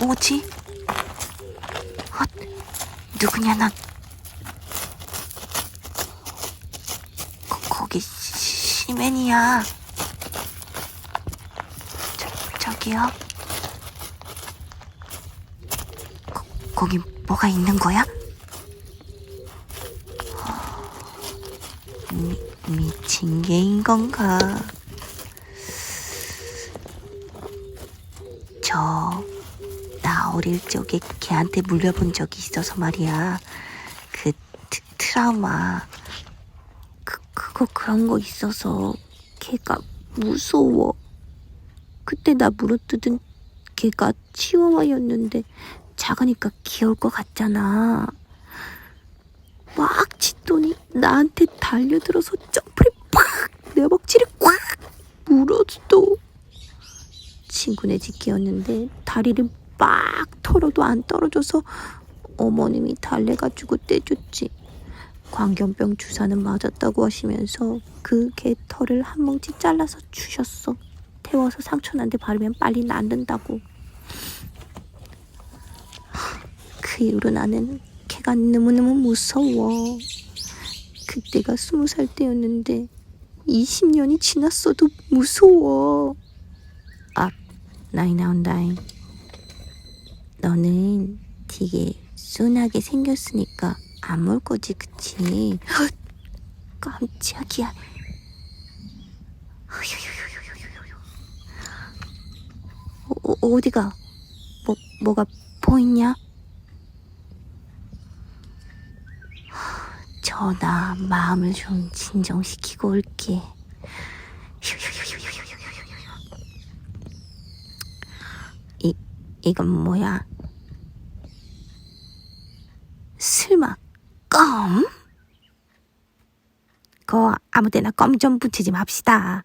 뭐지? 헛, 누구냐 난 거, 거기 시멘이야. 저, 저기요 거, 거기 뭐가 있는 거야? 어, 미, 미친 개인 건가? 저, 나 어릴 적에 걔한테 물려본 적이 있어서 말이야. 그 트, 트라우마. 그, 그거 그런 거 있어서 걔가 무서워. 그때 나 물어뜯은 걔가 치와와였는데 작으니까 귀여울 것 같잖아. 막 짖더니 나한테 달려들어서 점프를 팍! 내 먹지를 꽉! 물었어. 친구네 집기였는데 다리를 막 털어도 안 떨어져서 어머님이 달래가지고 떼줬지. 광견병 주사는 맞았다고 하시면서 그 개 털을 한 뭉치 잘라서 주셨어. 태워서 상처난데 바르면 빨리 낫는다고. 하, 그 이후로 나는 개가 너무너무 무서워. 그때가 스무 살 때였는데 20년이 지났어도 무서워. 아, 나이 나온다잉. 너는 되게 순하게 생겼으니까 안 먹을 거지, 그치? 헉, 깜짝이야. 어, 어, 어디가? 뭐, 뭐가 보이냐? 전화 마음을 좀 진정시키고 올게. 이, 이건 뭐야? 설마 껌? 거 아무데나 껌 좀 붙이지 맙시다.